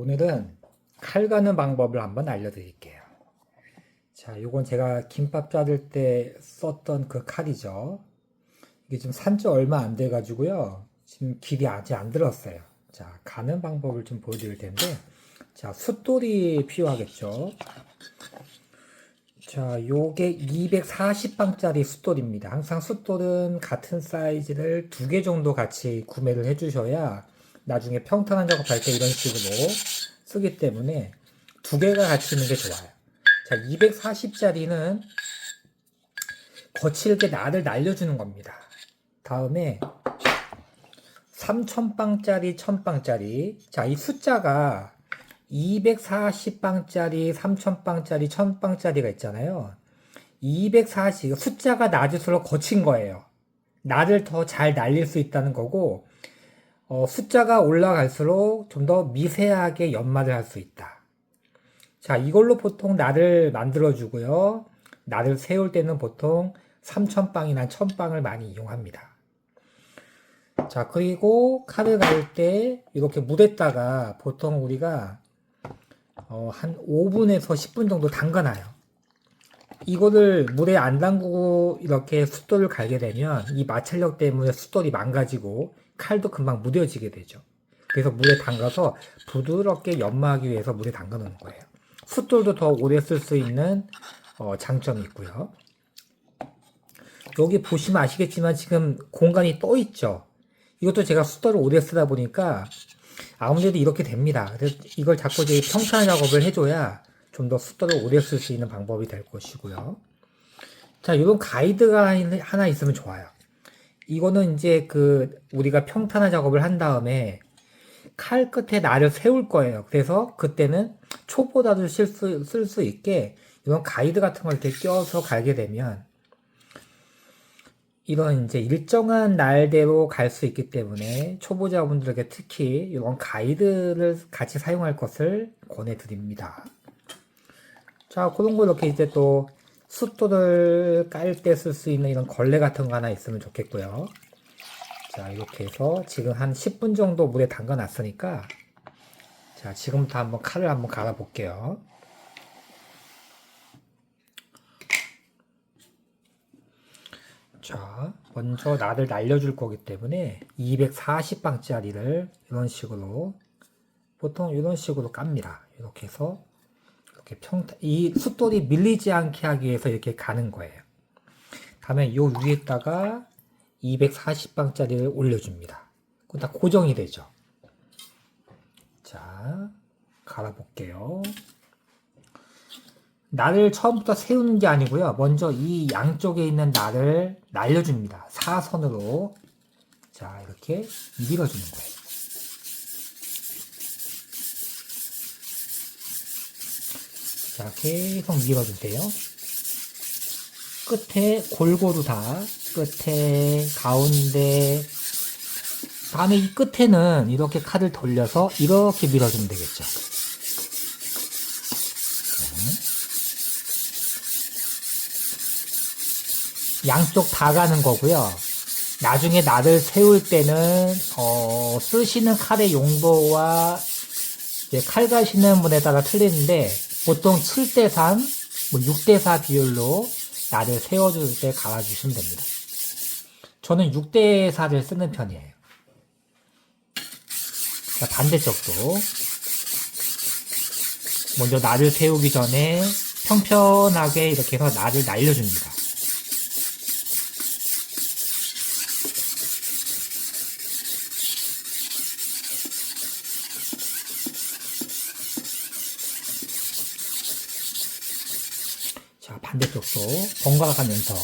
오늘은 칼 가는 방법을 한번 알려드릴게요. 자, 요건 제가 김밥 자를 때 썼던 그 칼이죠. 이게 지금 산지 얼마 안 돼가지고요. 지금 길이 아직 안 들었어요. 자, 가는 방법을 좀 보여드릴 텐데, 자, 숫돌이 필요하겠죠. 자, 요게 240방짜리 숫돌입니다. 항상 숫돌은 같은 사이즈를 두 개 정도 같이 구매를 해주셔야 나중에 평탄한 작업할 때 이런 식으로 쓰기 때문에 두 개가 같이 있는 게 좋아요. 자, 240짜리는 거칠게 나를 날려주는 겁니다. 다음에 3000빵짜리, 1000빵짜리. 자, 이 숫자가 240빵짜리, 3000빵짜리, 1000빵짜리가 있잖아요. 240, 숫자가 낮을수록 거친 거예요. 나를 더 잘 날릴 수 있다는 거고, 어, 숫자가 올라갈수록 좀 더 미세하게 연마를 할 수 있다. 자, 이걸로 보통 나를 만들어주고요. 나를 세울 때는 보통 3000빵이나 1000빵을 많이 이용합니다. 자, 그리고 칼을 갈때 이렇게 물에다가 보통 우리가 어, 한 5분에서 10분 정도 담가놔요. 이거를 물에 안 담그고 이렇게 숫돌을 갈게 되면 이 마찰력 때문에 숫돌이 망가지고 칼도 금방 무뎌지게 되죠. 그래서 물에 담가서 부드럽게 연마하기 위해서 물에 담가 놓는 거예요. 숫돌도 더 오래 쓸 수 있는 어, 장점이 있고요. 여기 보시면 아시겠지만 지금 공간이 떠 있죠. 이것도 제가 숫돌을 오래 쓰다 보니까 아무래도 이렇게 됩니다. 그래서 이걸 자꾸 이제 평탄 작업을 해줘야 좀 더 숫돌을 오래 쓸 수 있는 방법이 될 것이고요. 자, 이런 가이드가 하나 있으면 좋아요. 이거는 이제 그 우리가 평탄화 작업을 한 다음에 칼 끝에 나를 세울 거예요. 그래서 그때는 초보자도 쓸수 쓸수 있게 이런 가이드 같은 걸 이렇게 껴서 갈게 되면 이런 이제 일정한 날대로 갈 수 있기 때문에 초보자분들에게 특히 이런 가이드를 같이 사용할 것을 권해드립니다. 자, 그런 거 이렇게 이제 또 숫돌을 깔 때 쓸 수 있는 이런 걸레 같은 거 하나 있으면 좋겠고요. 자, 이렇게 해서 지금 한 10분 정도 물에 담가 놨으니까 자, 지금부터 한번 칼을 한번 갈아 볼게요. 자, 먼저 나를 날려줄 거기 때문에 240방짜리를 이런 식으로 보통 이런 식으로 깝니다. 이렇게 해서 평, 이 숫돌이 밀리지 않게 하기 위해서 이렇게 가는 거예요. 다음에 요 위에다가 240방짜리를 올려줍니다. 그럼 다 고정이 되죠. 자, 갈아볼게요. 날을 처음부터 세우는 게 아니고요. 먼저 이 양쪽에 있는 날을 날려줍니다. 사선으로. 자, 이렇게 밀어주는 거예요. 자, 계속 밀어주세요. 끝에 골고루 다, 끝에, 가운데, 다음에 이 끝에는 이렇게 칼을 돌려서 이렇게 밀어주면 되겠죠. 양쪽 다 가는 거고요. 나중에 나를 세울 때는 어, 쓰시는 칼의 용도와 칼 가시는 분에 따라 틀리는데 보통 7대3, 뭐 6대4 비율로 나를 세워줄 때 갈아주시면 됩니다. 저는 6대4를 쓰는 편이에요. 자, 반대쪽도 먼저 나를 세우기 전에 평편하게 이렇게 해서 나를 날려줍니다. 자, 반대쪽도 번갈아 가면서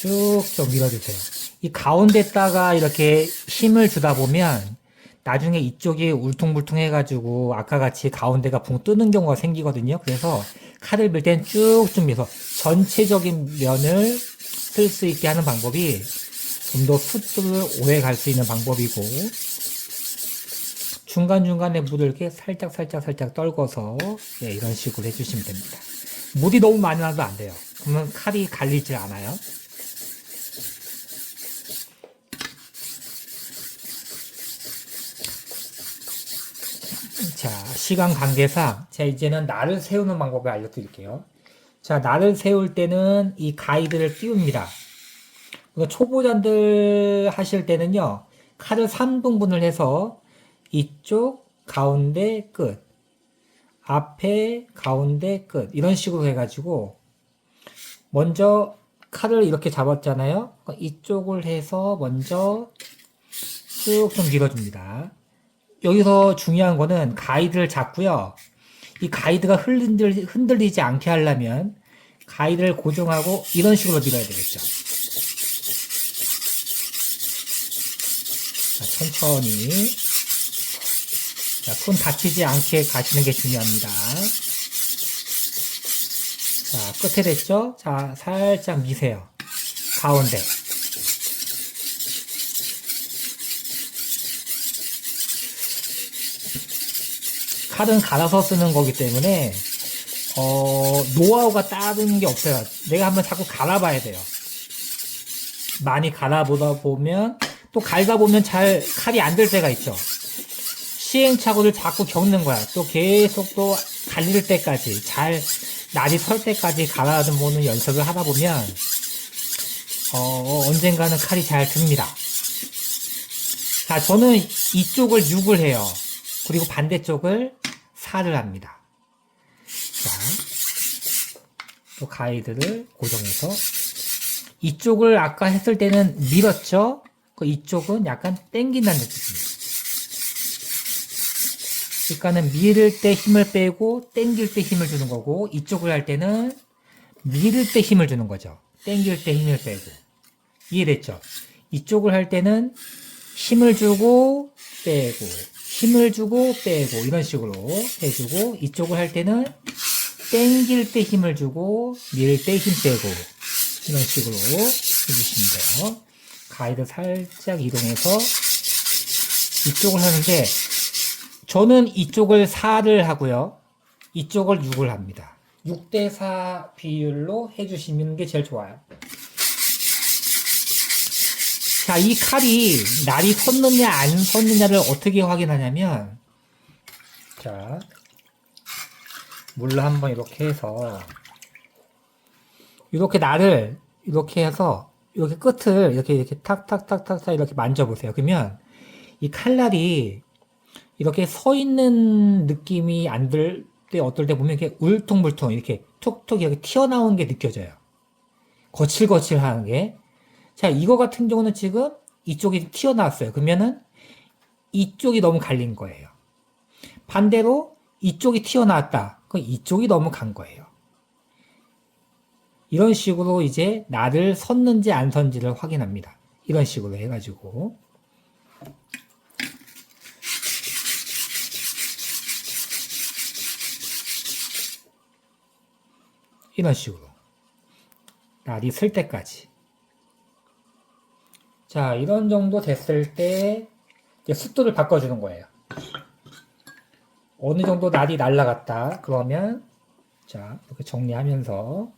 쭉쭉 밀어주세요. 이 가운데다가 이렇게 힘을 주다 보면 나중에 이쪽이 울퉁불퉁 해가지고 아까 같이 가운데가 붕 뜨는 경우가 생기거든요. 그래서 칼을 밀 땐 쭉쭉 밀어서 전체적인 면을 쓸 수 있게 하는 방법이 좀더 숫돌을 오래 갈 수 있는 방법이고 중간중간에 물을 이렇게 살짝 살짝 살짝 떨궈서 예, 이런 식으로 해주시면 됩니다. 물이 너무 많이 나도 안 돼요. 그러면 칼이 갈리질 않아요. 자, 시간 관계상 제가 이제는 날을 세우는 방법을 알려드릴게요. 자, 날을 세울 때는 이 가이드를 띄웁니다. 초보자들 하실 때는요, 칼을 3등분을 해서 이쪽, 가운데, 끝. 앞에, 가운데, 끝. 이런 식으로 해가지고, 먼저 칼을 이렇게 잡았잖아요. 이쪽을 해서 먼저 쭉 좀 밀어줍니다. 여기서 중요한 거는 가이드를 잡고요. 이 가이드가 흔들, 흔들리지 않게 하려면 가이드를 고정하고 이런 식으로 밀어야 되겠죠. 자, 천천히. 자, 손 다치지 않게 가시는 게 중요합니다. 자, 끝에 됐죠? 자, 살짝 미세요. 가운데. 칼은 갈아서 쓰는 거기 때문에 어, 노하우가 따르는 게 없어요. 내가 한번 자꾸 갈아봐야 돼요. 많이 갈아보다 보면 또 갈다 보면 잘 칼이 안 될 때가 있죠. 시행착오를 자꾸 겪는 거야. 또 계속 또 갈릴 때까지 잘 날이 설 때까지 갈아보는 연습을 하다 보면 어, 언젠가는 칼이 잘 듭니다. 자, 저는 이쪽을 6을 해요. 그리고 반대쪽을 4를 합니다. 자, 또 가이드를 고정해서 이쪽을 아까 했을 때는 밀었죠? 그 이쪽은 약간 당긴다는 느낌입니다. 그러니까는 밀을 때 힘을 빼고 당길 때 힘을 주는 거고 이쪽을 할 때는 밀을 때 힘을 주는 거죠. 당길 때 힘을 빼고 이해됐죠? 이쪽을 할 때는 힘을 주고 빼고 힘을 주고 빼고 이런 식으로 해주고 이쪽을 할 때는 당길 때 힘을 주고 밀 때 힘 빼고 이런 식으로 해주시면 돼요. 가이드 살짝 이동해서 이쪽을 하는데 저는 이쪽을 4를 하고요. 이쪽을 6을 합니다. 6대 4 비율로 해주시는 게 제일 좋아요. 자, 이 칼이 날이 섰느냐 안 섰느냐를 어떻게 확인하냐면 자, 물로 한번 이렇게 해서 이렇게 날을 이렇게 해서 이렇게 끝을 이렇게 이렇게 탁탁탁탁탁 이렇게 만져보세요. 그러면 이 칼날이 이렇게 서 있는 느낌이 안 들 때 어떨 때 보면 이렇게 울퉁불퉁 이렇게 툭툭 이렇게 튀어나오는 게 느껴져요. 거칠거칠한 게. 자, 이거 같은 경우는 지금 이쪽이 튀어나왔어요. 그러면은 이쪽이 너무 갈린 거예요. 반대로 이쪽이 튀어나왔다. 그럼 이쪽이 너무 간 거예요. 이런 식으로 이제 나를 섰는지 안 섰는지를 확인합니다. 이런 식으로 해가지고. 이런 식으로. 날이 쓸 때까지. 자, 이런 정도 됐을 때 이제 습도를 바꿔주는 거예요. 어느 정도 날이 날라갔다. 그러면 자, 이렇게 정리하면서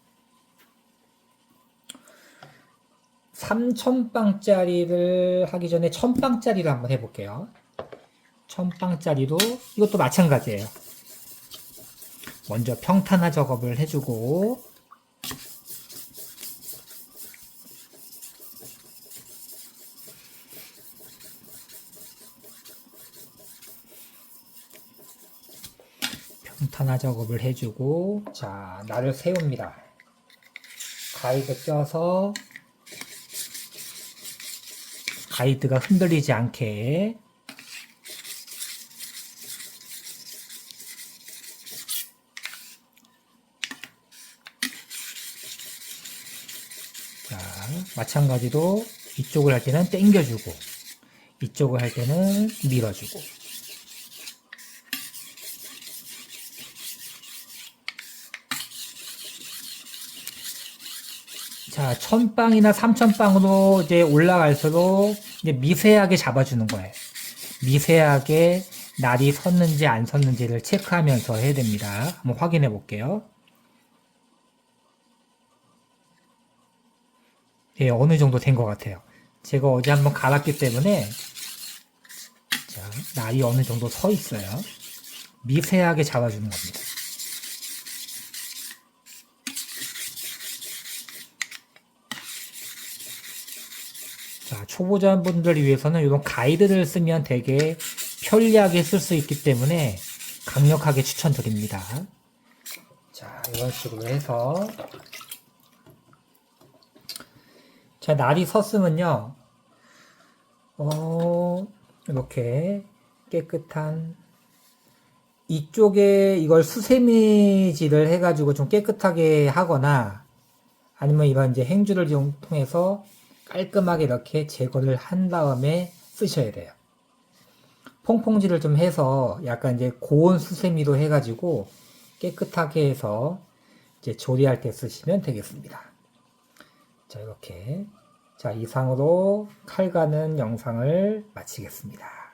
3,000빵짜리를 하기 전에 1,000빵짜리를 한번 해볼게요. 1,000빵짜리도 이것도 마찬가지예요. 먼저 평탄화 작업을 해주고 평탄화 작업을 해주고 자 나를 세웁니다. 가이드 껴서 가이드가 흔들리지 않게. 자, 마찬가지로 이쪽을 할 때는 당겨주고 이쪽을 할 때는 밀어주고. 자, 천빵이나 삼천빵으로 이제 올라갈수록 이제 미세하게 잡아주는 거예요. 미세하게 날이 섰는지 안 섰는지를 체크하면서 해야 됩니다. 한번 확인해 볼게요. 예, 어느 정도 된 것 같아요. 제가 어제 한번 갈았기 때문에 자, 날이 어느 정도 서 있어요. 미세하게 잡아주는 겁니다. 자, 초보자분들을 위해서는 이런 가이드를 쓰면 되게 편리하게 쓸 수 있기 때문에 강력하게 추천드립니다. 자, 이런 식으로 해서 자, 날이 섰으면요. 어, 이렇게 깨끗한 이쪽에 이걸 수세미질을 해가지고 좀 깨끗하게 하거나 아니면 이런 이제 행주를 좀 통해서 깔끔하게 이렇게 제거를 한 다음에 쓰셔야 돼요. 퐁퐁질을 좀 해서 약간 이제 고온 수세미로 해가지고 깨끗하게 해서 이제 조리할 때 쓰시면 되겠습니다. 자, 이렇게. 자, 이상으로 칼 가는 영상을 마치겠습니다.